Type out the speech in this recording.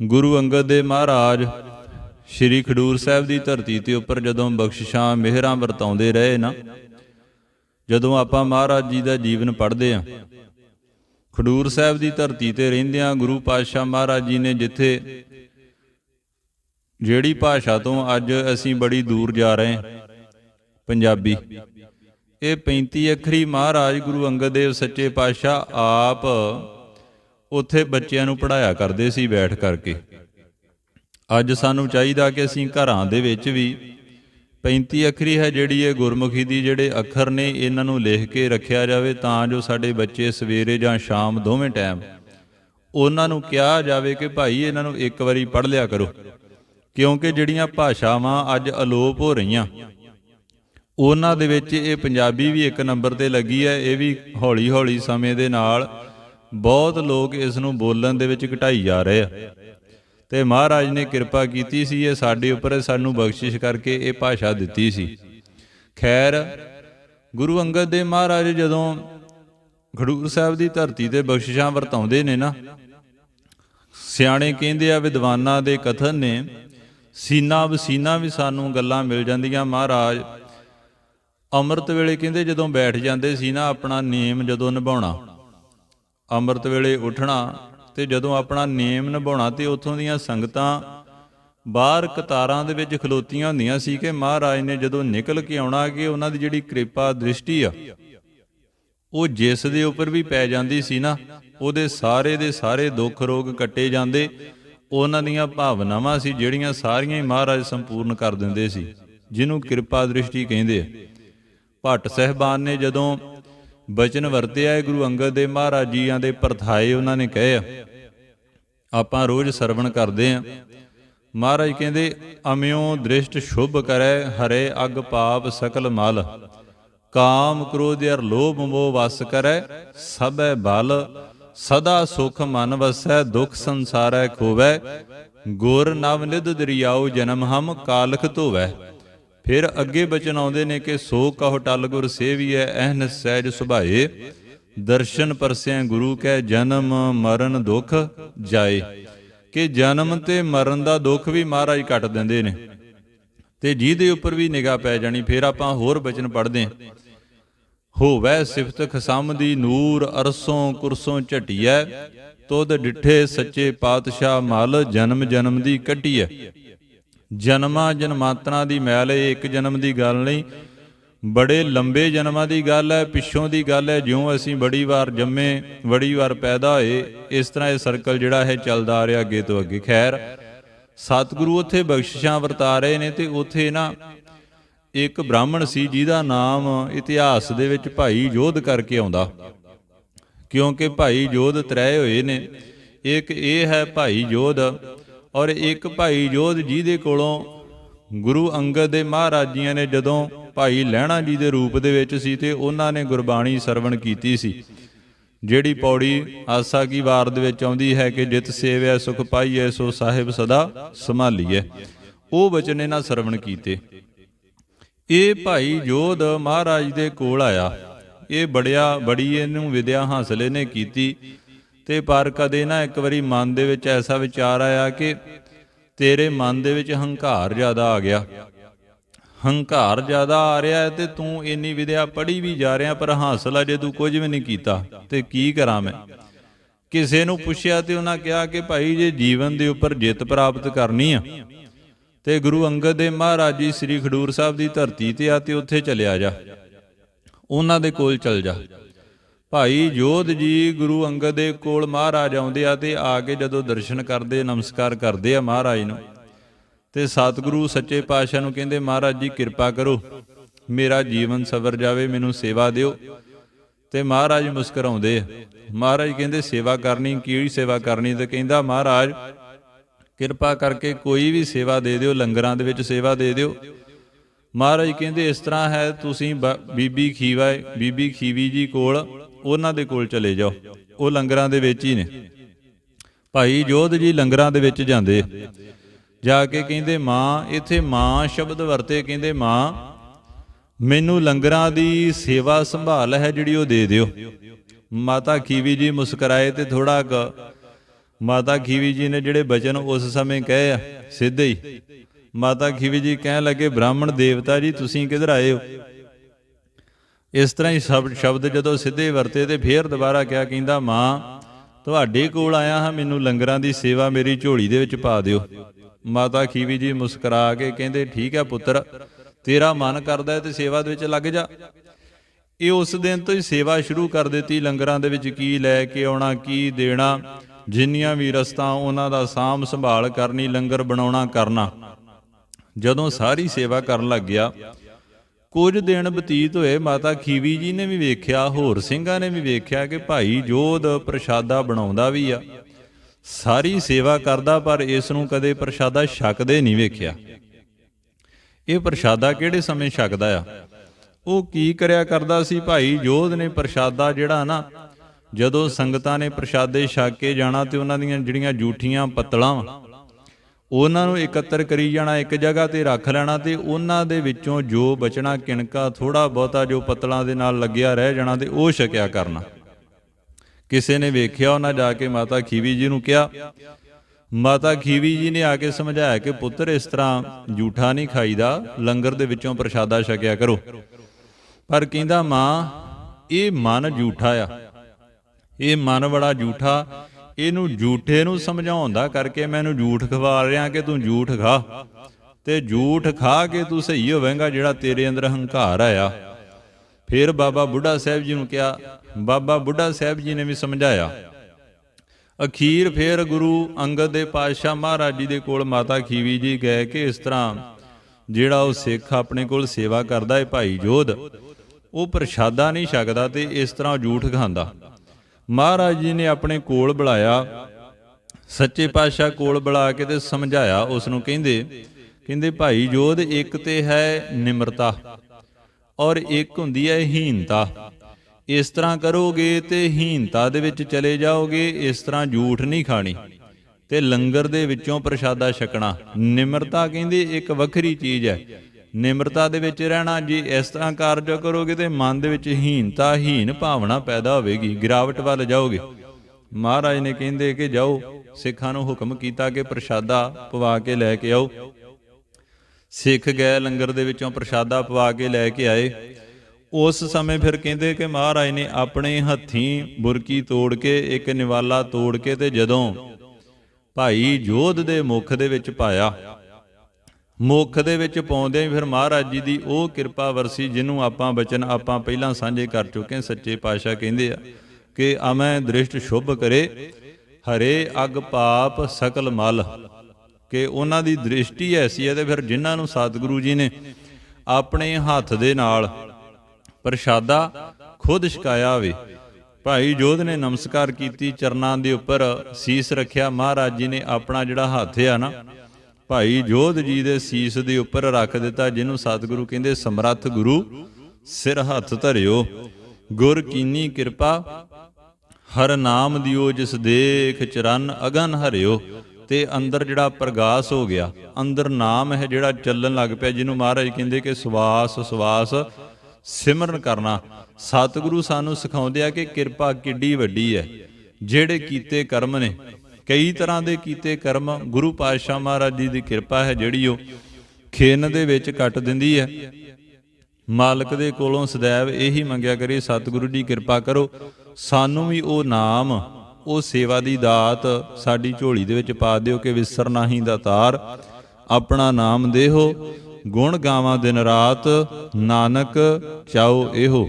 ਗੁਰੂ ਅੰਗਦ ਦੇਵ ਮਹਾਰਾਜ ਸ੍ਰੀ ਖਡੂਰ ਸਾਹਿਬ ਦੀ ਧਰਤੀ ਤੇ ਉੱਪਰ ਜਦੋਂ ਬਖਸ਼ਿਸ਼ਾਂ ਮਿਹਰਾਂ ਵਰਤਾਉਂਦੇ ਰਹੇ ਨਾ, ਜਦੋਂ ਆਪਾਂ ਮਹਾਰਾਜ ਜੀ ਦਾ ਜੀਵਨ ਪੜ੍ਹਦੇ ਆਂ ਖਡੂਰ ਸਾਹਿਬ ਦੀ ਧਰਤੀ ਤੇ ਰਹਿੰਦਿਆਂ ਗੁਰੂ ਪਾਤਸ਼ਾਹ ਮਹਾਰਾਜ ਜੀ ਨੇ ਜਿੱਥੇ ਜਿਹੜੀ ਭਾਸ਼ਾ ਤੋਂ ਅੱਜ ਅਸੀਂ ਬੜੀ ਦੂਰ ਜਾ ਰਹੇ ਹਾਂ, ਪੰਜਾਬੀ, ਇਹ 35 ਅੱਖਰੀ ਮਹਾਰਾਜ ਗੁਰੂ ਅੰਗਦ ਦੇਵ ਸੱਚੇ ਪਾਤਸ਼ਾਹ ਆਪ ਉੱਥੇ ਬੱਚਿਆਂ ਨੂੰ ਪੜਾਇਆ ਕਰਦੇ ਸੀ ਬੈਠ ਕਰਕੇ। ਅੱਜ ਸਾਨੂੰ ਚਾਹੀਦਾ ਕਿ ਅਸੀਂ ਘਰਾਂ ਦੇ ਵਿੱਚ ਵੀ 35 ਅੱਖਰੀ ਹੈ ਜਿਹੜੀ ਇਹ ਗੁਰਮੁਖੀ ਦੀ ਜਿਹੜੇ ਅੱਖਰ ਨੇ, ਇਹਨਾਂ ਨੂੰ ਲਿਖ ਕੇ ਰੱਖਿਆ ਜਾਵੇ ਤਾਂ ਜੋ ਸਾਡੇ ਬੱਚੇ ਸਵੇਰੇ ਜਾਂ ਸ਼ਾਮ ਦੋਵੇਂ ਟਾਈਮ ਉਹਨਾਂ ਨੂੰ ਕਿਹਾ ਜਾਵੇ ਕਿ ਭਾਈ ਇਹਨਾਂ ਨੂੰ ਇੱਕ ਵਾਰੀ ਪੜ੍ਹ ਲਿਆ ਕਰੋ। ਕਿਉਂਕਿ ਜਿਹੜੀਆਂ ਭਾਸ਼ਾਵਾਂ ਅੱਜ ਅਲੋਪ ਹੋ ਰਹੀਆਂ, ਉਹਨਾਂ ਦੇ ਵਿੱਚ ਇਹ ਪੰਜਾਬੀ ਵੀ ਇੱਕ ਨੰਬਰ ਤੇ ਲੱਗੀ ਹੈ, ਇਹ ਵੀ ਹੌਲੀ ਹੌਲੀ ਸਮੇਂ ਦੇ ਨਾਲ ਬਹੁਤ ਲੋਕ ਇਸ ਨੂੰ ਬੋਲਣ ਦੇ ਵਿੱਚ ਘਟਾਈ ਜਾ ਰਹੇ ਆ। ਤੇ ਮਹਾਰਾਜ ਨੇ ਕਿਰਪਾ ਕੀਤੀ ਸੀ, ਇਹ ਸਾਡੇ ਉੱਪਰ ਸਾਨੂੰ ਬਖਸ਼ਿਸ਼ ਕਰਕੇ ਇਹ ਭਾਸ਼ਾ ਦਿੱਤੀ ਸੀ। ਖੈਰ, ਗੁਰੂ ਅੰਗਦ ਦੇਵ ਮਹਾਰਾਜ ਜਦੋਂ ਖਡੂਰ ਸਾਹਿਬ ਦੀ ਧਰਤੀ ਤੇ ਬਖਸ਼ਿਸ਼ਾਂ ਵਰਤਾਉਂਦੇ ਨੇ ਨਾ, ਸਿਆਣੇ ਕਹਿੰਦੇ ਆ, ਵਿਦਵਾਨਾਂ ਦੇ ਕਥਨ ਨੇ, ਸੀਨਾ ਵਸੀਨਾ ਵੀ ਸਾਨੂੰ ਗੱਲਾਂ ਮਿਲ ਜਾਂਦੀਆਂ। ਮਹਾਰਾਜ ਅੰਮ੍ਰਿਤ ਵੇਲੇ ਕਹਿੰਦੇ ਜਦੋਂ ਬੈਠ ਜਾਂਦੇ ਸੀ ਨਾ, ਆਪਣਾ ਨੇਮ ਜਦੋਂ ਨਿਭਾਉਣਾ। ਅੰਮ੍ਰਿਤ ਵੇਲੇ ਉੱਠਣਾ ਤੇ ਜਦੋਂ ਆਪਣਾ ਨੇਮ ਨਿਭਾਉਣਾ ਤੇ ਉੱਥੋਂ ਦੀਆਂ ਸੰਗਤਾਂ ਬਾਹਰ ਕਤਾਰਾਂ ਦੇ ਵਿੱਚ ਖਲੋਤੀਆਂ ਹੁੰਦੀਆਂ ਸੀ ਕਿ ਮਹਾਰਾਜ ਨੇ ਜਦੋਂ ਨਿਕਲ ਕੇ ਆਉਣਾ ਕਿ ਉਹਨਾਂ ਦੀ ਜਿਹੜੀ ਕਿਰਪਾ ਦ੍ਰਿਸ਼ਟੀ ਆ, ਉਹ ਜਿਸ ਦੇ ਉੱਪਰ ਵੀ ਪੈ ਜਾਂਦੀ ਸੀ ਨਾ, ਉਹਦੇ ਸਾਰੇ ਦੇ ਸਾਰੇ ਦੁੱਖ ਰੋਗ ਕੱਟੇ ਜਾਂਦੇ, ਉਹਨਾਂ ਦੀਆਂ ਭਾਵਨਾਵਾਂ ਸੀ ਜਿਹੜੀਆਂ ਸਾਰੀਆਂ ਹੀ ਮਹਾਰਾਜ ਸੰਪੂਰਨ ਕਰ ਦਿੰਦੇ ਸੀ, ਜਿਹਨੂੰ ਕਿਰਪਾ ਦ੍ਰਿਸ਼ਟੀ ਕਹਿੰਦੇ ਆ। ਭੱਟ ਸਹਿਬਾਨ ਨੇ ਜਦੋਂ ਬਚਨ ਵਰਤਿਆ ਹੈ ਗੁਰੂ ਅੰਗਦ ਦੇਵ ਮਹਾਰਾਜ ਜੀਆਂ ਦੇ ਪਰਥਾਏ ਉਹਨਾਂ ਨੇ ਕਹੇ ਆ। ਆਪਾਂ ਰੋਜ਼ ਸਰਵਣ ਕਰਦੇ ਆ। ਮਹਾਰਾਜ ਕਹਿੰਦੇ, ਅਮਿਓ ਦ੍ਰਿਸ਼ਟ ਸ਼ੁਭ ਕਰੈ, ਹਰੇ ਅਗ ਪਾਪ ਸਕਲ ਮਲ। ਕਾਮ ਕ੍ਰੋਧ ਅਰ ਲੋਭ ਮੋਹ ਵਸ ਕਰੈ, ਸਭੈ ਬਲ। ਸਦਾ ਸੁਖ ਮਨ ਵਸੈ, ਦੁਖ ਸੰਸਾਰੈ ਖੋਵੈ। ਗੁਰ ਨਵ ਨਿਧ ਦਰਿਆਉ ਜਨਮ ਹਮ ਕਾਲਖ ਧੋਵੈ। ਫਿਰ ਅੱਗੇ ਬਚਨ ਆਉਂਦੇ ਨੇ ਕਿ ਸੋ ਕਹੋ ਟਲ ਗੁਰ ਸੇਵੀਐ, ਐਹਨ ਸਹਿਜ ਸੁਭਾਏ। ਦਰਸ਼ਨ ਪਰਸਿਆ ਗੁਰੂ ਕੈ ਜਨਮ, ਮਰਨ ਦੁਖ ਜਾਏ। ਕਿ ਜਨਮ ਤੇ ਮਰਨ ਦਾ ਦੁੱਖ ਵੀ ਮਹਾਰਾਜ ਕੱਟ ਦਿੰਦੇ ਨੇ। ਤੇ ਜਿਹਦੇ ਉੱਪਰ ਵੀ ਨਿਗਾਹ ਪੈ ਜਾਣੀ, ਫਿਰ ਆਪਾਂ ਹੋਰ ਬਚਨ ਪੜ੍ਹਦੇ ਹਾਂ। ਹੋਵੈ ਸਿਫਤ ਖਸਮ ਦੀ ਨੂਰ, ਅਰਸੋਂ ਕੁਰਸੋਂ ਝਟੀਐ। ਤੁਧ ਡਿਠੇ ਸੱਚੇ ਪਾਤਸ਼ਾਹ ਮਲ ਜਨਮ ਜਨਮ ਦੀ ਕੱਢੀਐ ਜਨਮਾਂ ਜਨਮਾਂਤਰਾਂ ਦੀ ਮੈਲ ਇਹ ਇੱਕ ਜਨਮ ਦੀ ਗੱਲ ਨਹੀਂ। ਬੜੇ ਲੰਬੇ ਜਨਮਾਂ ਦੀ ਗੱਲ ਹੈ, ਪਿੱਛੋਂ ਦੀ ਗੱਲ ਹੈ, ਜਿਉਂ ਅਸੀਂ ਬੜੀ ਵਾਰ ਜੰਮੇ, ਬੜੀ ਵਾਰ ਪੈਦਾ ਹੋਏ, ਇਸ ਤਰ੍ਹਾਂ ਇਹ ਸਰਕਲ ਜਿਹੜਾ ਹੈ ਚੱਲਦਾ ਆ ਰਿਹਾ ਅੱਗੇ ਤੋਂ ਅੱਗੇ। ਖੈਰ, ਸਤਿਗੁਰੂ ਉੱਥੇ ਬਖਸ਼ਿਸ਼ਾਂ ਵਰਤਾ ਰਹੇ ਨੇ ਤੇ ਉੱਥੇ ਨਾ ਇੱਕ ਬ੍ਰਾਹਮਣ ਸੀ, ਜਿਹਦਾ ਨਾਮ ਇਤਿਹਾਸ ਦੇ ਵਿੱਚ ਭਾਈ ਜੋਧ ਕਰਕੇ ਆਉਂਦਾ। ਕਿਉਂਕਿ ਭਾਈ ਜੋਧ ਤਰੇ ਹੋਏ ਨੇ, ਇੱਕ ਇਹ ਹੈ ਭਾਈ ਜੋਧ ਔਰ ਇੱਕ ਭਾਈ ਜੋਧ ਜੀ ਦੇ ਕੋਲੋਂ ਗੁਰੂ ਅੰਗਦ ਦੇ ਮਹਾਰਾਜ ਜੀਆਂ ਨੇ ਜਦੋਂ ਭਾਈ ਲਹਿਣਾ ਜੀ ਦੇ ਰੂਪ ਦੇ ਵਿੱਚ ਸੀ ਤੇ ਉਹਨਾਂ ਨੇ ਗੁਰਬਾਣੀ ਸਰਵਣ ਕੀਤੀ ਸੀ, ਜਿਹੜੀ ਪੌੜੀ ਆਸਾ ਕੀ ਵਾਰ ਦੇ ਵਿੱਚ ਆਉਂਦੀ ਹੈ ਕਿ ਜਿਤ ਸੇਵਿਆ, ਸੁਖ ਪਾਈਐ, ਸੋ ਸਾਹਿਬ ਸਦਾ ਸੰਭਾਲੀਐ। ਉਹ ਬਚਨ ਇਹਨਾਂ ਸਰਵਣ ਕੀਤੇ। ਇਹ ਭਾਈ ਜੋਧ ਮਹਾਰਾਜ ਦੇ ਕੋਲ ਆਇਆ। ਇਹ ਬੜਿਆ, ਬੜੀ ਇਹਨੂੰ ਵਿਦਿਆ ਹਾਸਲ ਇਹਨੇ ਕੀਤੀ। ਤੇ ਪਰ ਕਦੇ ਨਾ ਇੱਕ ਵਾਰੀ ਮਨ ਦੇ ਵਿੱਚ ਐਸਾ ਵਿਚਾਰ ਆਇਆ ਕਿ ਤੇਰੇ ਮਨ ਦੇ ਵਿੱਚ ਹੰਕਾਰ ਜ਼ਿਆਦਾ ਆ ਗਿਆ। ਹੰਕਾਰ ਜ਼ਿਆਦਾ ਆ ਰਿਹਾ ਹੈ ਤੇ ਤੂੰ ਇੰਨੀ ਵਿਦਿਆ ਪੜ੍ਹੀ ਵੀ ਜਾ ਰਿਹਾ, ਪਰ ਹਾਸਲ ਅਜੇ ਤੂੰ ਕੁਝ ਵੀ ਨਹੀਂ ਕੀਤਾ। ਤੇ ਕੀ ਕਰਾਂ ਮੈਂ? ਕਿਸੇ ਨੂੰ ਪੁੱਛਿਆ ਤੇ ਉਹਨਾਂ ਕਿਹਾ ਕਿ ਭਾਈ ਜੇ ਜੀਵਨ ਦੇ ਉੱਪਰ ਜਿੱਤ ਪ੍ਰਾਪਤ ਕਰਨੀ ਆ, ਤੇ ਗੁਰੂ ਅੰਗਦ ਦੇਵ ਮਹਾਰਾਜ ਜੀ ਸ੍ਰੀ ਖਡੂਰ ਸਾਹਿਬ ਦੀ ਧਰਤੀ ਤੇ ਆ ਤੇ ਉੱਥੇ ਚਲਿਆ ਜਾ। ਉਹਨਾਂ ਦੇ ਕੋਲ ਚਲ ਜਾ। ਭਾਈ ਜੋਧ ਜੀ ਗੁਰੂ ਅੰਗਦ ਦੇ ਕੋਲ ਮਹਾਰਾਜ ਆਉਂਦੇ ਆ ਤੇ ਆ ਕੇ ਜਦੋਂ ਦਰਸ਼ਨ ਕਰਦੇ, ਨਮਸਕਾਰ ਕਰਦੇ ਆ ਮਹਾਰਾਜ ਨੂੰ। ਤੇ ਸਤਿਗੁਰੂ ਸੱਚੇ ਪਾਤਸ਼ਾਹ ਨੂੰ ਕਹਿੰਦੇ, ਮਹਾਰਾਜ ਜੀ, ਕਿਰਪਾ ਕਰੋ, ਮੇਰਾ ਜੀਵਨ ਸਵਰ ਜਾਵੇ, ਮੈਨੂੰ ਸੇਵਾ ਦਿਓ। ਤੇ ਮਹਾਰਾਜ ਮੁਸਕਰਾਉਂਦੇ ਆ। ਮਹਾਰਾਜ ਕਹਿੰਦੇ, ਸੇਵਾ ਕਰਨੀ, ਕਿਹੜੀ ਸੇਵਾ ਕਰਨੀ? ਤੇ ਕਹਿੰਦਾ, ਮਹਾਰਾਜ, ਕਿਰਪਾ ਕਰਕੇ ਕੋਈ ਵੀ ਸੇਵਾ ਦੇ ਦਿਓ, ਲੰਗਰਾਂ ਦੇ ਵਿੱਚ ਸੇਵਾ ਦੇ ਦਿਓ। ਮਹਾਰਾਜ ਕਹਿੰਦੇ, ਇਸ ਤਰ੍ਹਾਂ ਹੈ, ਤੁਸੀਂ ਬ- ਬੀਬੀ ਖੀਵਾ, ਬੀਬੀ ਖੀਵੀ ਜੀ ਕੋਲ ਉਹਨਾਂ ਦੇ ਕੋਲ ਚਲੇ ਜਾਓ। ਉਹ ਲੰਗਰਾਂ ਦੇ ਵਿੱਚ ਹੀ ਨੇ। ਭਾਈ ਜੋਧ ਜੀ ਲੰਗਰਾਂ ਦੇ ਵਿੱਚ ਜਾਂਦੇ। ਜਾ ਕੇ ਕਹਿੰਦੇ, ਮਾਂ, ਇੱਥੇ ਮਾਂ ਸ਼ਬਦ ਵਰਤੇ। ਕਹਿੰਦੇ, ਮਾਂ, ਮੈਨੂੰ ਲੰਗਰਾਂ ਦੀ ਸੇਵਾ ਸੰਭਾਲ ਹੈ ਜਿਹੜੀ ਉਹ ਦੇ ਦਿਓ। ਮਾਤਾ ਖੀਵੀ ਜੀ ਮੁਸਕਰਾਏ ਤੇ ਥੋੜਾ ਮਾਤਾ ਖੀਵੀ ਜੀ ਨੇ ਜਿਹੜੇ ਬਚਨ ਉਸ ਸਮੇਂ ਕਹੇ ਆ, ਸਿੱਧੇ ਹੀ। ਮਾਤਾ ਖੀਵੀ ਜੀ ਕਹਿਣ ਲੱਗੇ, ਬ੍ਰਾਹਮਣ ਦੇਵਤਾ ਜੀ, ਤੁਸੀਂ ਕਿਧਰ ਆਏ ਹੋ? ਇਸ ਤਰ੍ਹਾਂ ਹੀ ਸ਼ਬਦ ਸ਼ਬਦ ਜਦੋਂ ਸਿੱਧੇ ਵਰਤੇ ਤੇ ਫੇਰ ਦੁਬਾਰਾ ਕਿਹਾ ਕਹਿੰਦਾ, ਮਾਂ, ਤੁਹਾਡੇ ਕੋਲ ਆਇਆ ਹਾਂ, ਮੈਨੂੰ ਲੰਗਰਾਂ ਦੀ ਸੇਵਾ ਮੇਰੀ ਝੋਲੀ ਦੇ ਵਿੱਚ ਪਾ ਦਿਓ। ਮਾਤਾ ਖੀਵੀ ਜੀ ਮੁਸਕਰਾ ਕੇ ਕਹਿੰਦੇ, ਠੀਕ ਹੈ ਪੁੱਤਰ, ਤੇਰਾ ਮਨ ਕਰਦਾ ਹੈ ਤੇ ਸੇਵਾ ਦੇ ਵਿੱਚ ਲੱਗ ਜਾ। ਇਹ ਉਸ ਦਿਨ ਤੋਂ ਹੀ ਸੇਵਾ ਸ਼ੁਰੂ ਕਰ ਦਿੱਤੀ, ਲੰਗਰਾਂ ਦੇ ਵਿੱਚ ਕੀ ਲੈ ਕੇ ਆਉਣਾ, ਕੀ ਦੇਣਾ, ਜਿੰਨੀਆਂ ਵੀ ਰਸਤਾਂ ਉਹਨਾਂ ਦਾ ਸਾਂਭ ਸੰਭਾਲ ਕਰਨੀ, ਲੰਗਰ ਬਣਾਉਣਾ, ਕਰਨਾ। ਜਦੋਂ ਸਾਰੀ ਸੇਵਾ ਕਰਨ ਲੱਗ ਗਿਆ ਕੁਝ ਦਿਨ ਬਤੀਤ ਹੋਏ, ਮਾਤਾ ਖੀਵੀ ਜੀ ਨੇ ਵੀ ਵੇਖਿਆ, ਹੋਰ ਸਿੰਘਾਂ ਨੇ ਵੀ ਵੇਖਿਆ ਕਿ ਭਾਈ ਜੋਧ ਪ੍ਰਸ਼ਾਦਾ ਬਣਾਉਂਦਾ ਵੀ ਆ। ਸਾਰੀ ਸੇਵਾ ਕਰਦਾ, ਪਰ ਇਸ ਨੂੰ ਕਦੇ ਪ੍ਰਸ਼ਾਦਾ ਛਕਦੇ ਨਹੀਂ ਵੇਖਿਆ। ਇਹ ਪ੍ਰਸ਼ਾਦਾ ਕਿਹੜੇ ਸਮੇਂ ਛਕਦਾ ਆ? ਉਹ ਕੀ ਕਰਿਆ ਕਰਦਾ ਸੀ? ਭਾਈ ਜੋਧ ਨੇ ਪ੍ਰਸ਼ਾਦਾ ਜਿਹੜਾ ਨਾ, ਜਦੋਂ ਸੰਗਤਾਂ ਨੇ ਪ੍ਰਸ਼ਾਦੇ ਛਕ ਕੇ ਜਾਣਾ ਤੇ ਉਹਨਾਂ ਦੀਆਂ ਜਿਹੜੀਆਂ ਜੂਠੀਆਂ ਪੱਤਲਾਂ ਉਹਨਾਂ ਨੂੰ ਇਕੱਤਰ ਕਰੀ ਜਾਣਾ ਇੱਕ ਜਗ੍ਹਾ ਤੇ ਰੱਖ ਲੈਣਾ ਤੇ ਉਹਨਾਂ ਦੇ ਵਿੱਚੋਂ ਜੋ ਬਚਣਾ ਕਿਣਕਾ ਥੋੜਾ ਬਹੁਤਾ ਜੋ ਪਤਲਾਂ ਦੇ ਨਾਲ ਲੱਗਿਆ ਰਹਿ ਜਾਣਾ ਤੇ ਉਹ ਛਕਿਆ ਕਰਨਾ। ਕਿਸੇ ਨੇ ਵੇਖਿਆ ਉਹਨਾਂ ਜਾ ਕੇ ਮਾਤਾ ਖੀਵੀ ਜੀ ਨੂੰ ਕਿਹਾ, ਮਾਤਾ ਖੀਵੀ ਜੀ ਨੇ ਆ ਕੇ ਸਮਝਾਇਆ ਕਿ ਪੁੱਤਰ ਇਸ ਤਰ੍ਹਾਂ ਝੂਠਾ ਨਹੀਂ ਖਾਈਦਾ, ਲੰਗਰ ਦੇ ਵਿੱਚੋਂ ਪ੍ਰਸ਼ਾਦਾ ਛਕਿਆ ਕਰੋ। ਪਰ ਕਹਿੰਦਾ, ਮਾਂ, ਇਹ ਮਨ ਝੂਠਾ ਆ। ਇਹ ਮਨ ਬੜਾ ਝੂਠਾ ਇਹਨੂੰ ਝੂਠੇ ਨੂੰ ਸਮਝਾਉਂਦਾ ਕਰਕੇ ਮੈਨੂੰ ਝੂਠ ਖਵਾ ਰਿਹਾ ਕਿ ਤੂੰ ਝੂਠ ਖਾ। ਤੇ ਝੂਠ ਖਾ ਕੇ ਤੂੰ ਸਹੀ ਹੋਵੇਂਗਾ ਜਿਹੜਾ ਤੇਰੇ ਅੰਦਰ ਹੰਕਾਰ ਆਇਆ। ਫਿਰ ਬਾਬਾ ਬੁੱਢਾ ਸਾਹਿਬ ਜੀ ਨੂੰ ਕਿਹਾ, ਬਾਬਾ ਬੁੱਢਾ ਸਾਹਿਬ ਜੀ ਨੇ ਵੀ ਸਮਝਾਇਆ। ਅਖੀਰ ਫਿਰ ਗੁਰੂ ਅੰਗਦ ਦੇ ਪਾਤਸ਼ਾਹ ਮਹਾਰਾਜ ਜੀ ਦੇ ਕੋਲ ਮਾਤਾ ਖੀਵੀ ਜੀ ਗਏ ਕਿ ਇਸ ਤਰ੍ਹਾਂ ਜਿਹੜਾ ਉਹ ਸਿੱਖ ਆਪਣੇ ਕੋਲ ਸੇਵਾ ਕਰਦਾ ਹੈ ਭਾਈ ਜੋਧ, ਉਹ ਪ੍ਰਸ਼ਾਦਾ ਨਹੀਂ ਛਕਦਾ ਤੇ ਇਸ ਤਰ੍ਹਾਂ ਉਹ ਝੂਠ ਖਾਂਦਾ। ਮਹਾਰਾਜ ਜੀ ਨੇ ਆਪਣੇ ਕੋਲ ਬੁਲਾਇਆ। ਸੱਚੇ ਪਾਤਸ਼ਾਹ ਕੋਲ ਬੁਲਾ ਕੇ ਤੇ ਸਮਝਾਇਆ। ਉਸ ਨੂੰ ਕਹਿੰਦੇ ਕਹਿੰਦੇ, ਭਾਈ ਜੋਧ, ਇੱਕ ਤੇ ਹੈ ਨਿਮਰਤਾ ਔਰ ਇੱਕ ਹੁੰਦੀ ਹੈ ਹੀਨਤਾ। ਇਸ ਤਰ੍ਹਾਂ ਕਰੋਗੇ ਤੇ ਹੀਨਤਾ ਦੇ ਵਿੱਚ ਚਲੇ ਜਾਓਗੇ, ਇਸ ਤਰ੍ਹਾਂ ਝੂਠ ਨਹੀਂ ਖਾਣੀ। ਤੇ ਲੰਗਰ ਦੇ ਵਿੱਚੋਂ ਪ੍ਰਸ਼ਾਦਾ ਛਕਣਾ। ਨਿਮਰਤਾ ਕਹਿੰਦੇ, ਇੱਕ ਵੱਖਰੀ ਚੀਜ਼ ਹੈ। ਨਿਮਰਤਾ ਦੇ ਵਿੱਚ ਰਹਿਣਾ ਜੇ, ਇਸ ਤਰ੍ਹਾਂ ਕਾਰਜ ਕਰੋਗੇ ਤੇ ਮਨ ਦੇ ਵਿੱਚ ਹੀਨਤਾ ਹੀਨ ਭਾਵਨਾ ਪੈਦਾ ਹੋਵੇਗੀ, ਗਿਰਾਵਟ ਵੱਲ ਜਾਓਗੇ। ਮਹਾਰਾਜ ਨੇ ਕਹਿੰਦੇ ਕਿ ਜਾਓ, ਸਿੱਖਾਂ ਨੂੰ ਹੁਕਮ ਕੀਤਾ ਕਿ ਪ੍ਰਸ਼ਾਦਾ ਪਵਾ ਕੇ ਲੈ ਕੇ ਆਓ। ਸਿੱਖ ਗਏ, ਲੰਗਰ ਦੇ ਵਿੱਚੋਂ ਪ੍ਰਸ਼ਾਦਾ ਪਵਾ ਕੇ ਲੈ ਕੇ ਆਏ। ਉਸ ਸਮੇਂ ਫਿਰ ਕਹਿੰਦੇ ਕਿ ਮਹਾਰਾਜ ਨੇ ਆਪਣੇ ਹੱਥੀਂ ਬੁਰਕੀ ਤੋੜ ਕੇ, ਇੱਕ ਨਿਵਾਲਾ ਤੋੜ ਕੇ ਤੇ ਜਦੋਂ ਭਾਈ ਜੋਧ ਦੇ ਮੁਖ ਦੇ ਵਿੱਚ ਪਾਇਆ ਮੁੱਖ ਦੇ ਵਿੱਚ ਪਾਉਂਦੇ ਹੀ ਫਿਰ ਮਹਾਰਾਜ ਜੀ ਦੀ ਉਹ ਕਿਰਪਾ ਵਰਸੀ, ਜਿਹਨੂੰ ਆਪਾਂ ਬਚਨ ਆਪਾਂ ਪਹਿਲਾਂ ਸਾਂਝੇ ਕਰ ਚੁੱਕੇ ਸੱਚੇ ਪਾਤਸ਼ਾਹ ਕਹਿੰਦੇ ਆ ਕਿ ਅਮੈ ਦ੍ਰਿਸ਼ਟ ਸ਼ੁਭ ਕਰੇ, ਹਰੇ ਅਗ ਪਾਪ ਸਕਲ ਮਲ। ਕਿ ਉਹਨਾਂ ਦੀ ਦ੍ਰਿਸ਼ਟੀ ਐਸੀ ਹੈ ਤੇ ਫਿਰ ਜਿਨ੍ਹਾਂ ਨੂੰ ਸਤਿਗੁਰੂ ਜੀ ਨੇ ਆਪਣੇ ਹੱਥ ਦੇ ਨਾਲ ਪ੍ਰਸ਼ਾਦਾ ਖੁਦ ਛਕਾਇਆ ਹੋਵੇ। ਭਾਈ ਜੋਧ ਨੇ ਨਮਸਕਾਰ ਕੀਤੀ, ਚਰਨਾਂ ਦੇ ਉੱਪਰ ਸੀਸ ਰੱਖਿਆ। ਮਹਾਰਾਜ ਜੀ ਨੇ ਆਪਣਾ ਜਿਹੜਾ ਹੱਥ ਆ ਨਾ ਭਾਈ ਜੋਧ ਜੀ ਦੇ ਸੀਸ ਦੇ ਉੱਪਰ ਰੱਖ ਦਿੱਤਾ, ਜਿਹਨੂੰ ਸਤਿਗੁਰੂ ਕਹਿੰਦੇ ਸਮਰੱਥ ਗੁਰੂ, ਸਿਰ ਹੱਥ ਧਰਿਓ। ਗੁਰ ਕੀਨੀ ਕਿਰਪਾ, ਹਰ ਨਾਮ ਦਿਓ ਜਿਸ ਦੇਖ ਚਰਨ ਅਗਨ ਹਰਿਓ। ਤੇ ਅੰਦਰ ਜਿਹੜਾ ਪ੍ਰਗਾਸ ਹੋ ਗਿਆ, ਅੰਦਰ ਨਾਮ ਹੈ ਜਿਹੜਾ ਚੱਲਣ ਲੱਗ ਪਿਆ, ਜਿਹਨੂੰ ਮਹਾਰਾਜ ਕਹਿੰਦੇ ਕਿ ਸਵਾਸ ਸਵਾਸ, ਸਿਮਰਨ ਕਰਨਾ। ਸਤਿਗੁਰੂ ਸਾਨੂੰ ਸਿਖਾਉਂਦੇ ਆ ਕਿ ਕਿਰਪਾ ਕਿੱਡੀ ਵੱਡੀ ਹੈ। ਜਿਹੜੇ ਕੀਤੇ ਕਰਮ ਨੇ ਕਈ ਤਰ੍ਹਾਂ ਦੇ ਕੀਤੇ ਕਰਮ ਗੁਰੂ ਪਾਤਸ਼ਾਹ ਮਹਾਰਾਜ ਜੀ ਦੀ ਕਿਰਪਾ ਹੈ, ਜਿਹੜੀ ਉਹ ਖੇਨ ਦੇ ਵਿੱਚ ਕੱਟ ਦਿੰਦੀ ਹੈ। ਮਾਲਕ ਦੇ ਕੋਲੋਂ ਸदैव ਇਹੀ ਮੰਗਿਆ ਕਰੇ, ਸਤਿਗੁਰੂ ਜੀ ਕਿਰਪਾ ਕਰੋ, ਸਾਨੂੰ ਵੀ ਉਹ ਨਾਮ, ਉਹ ਸੇਵਾ ਦੀ ਦਾਤ ਸਾਡੀ ਝੋਲੀ ਦੇ ਵਿੱਚ ਪਾ ਦਿਓ ਕਿ ਵਿਸਰ ਨਾਹੀਂ ਦਾਤਾਰ ਆਪਣਾ ਨਾਮ ਦੇਹੋ, ਗੁਣ ਗਾਵਾਂ ਦਿਨ ਰਾਤ, ਨਾਨਕ ਚਾਓ ਇਹੋ।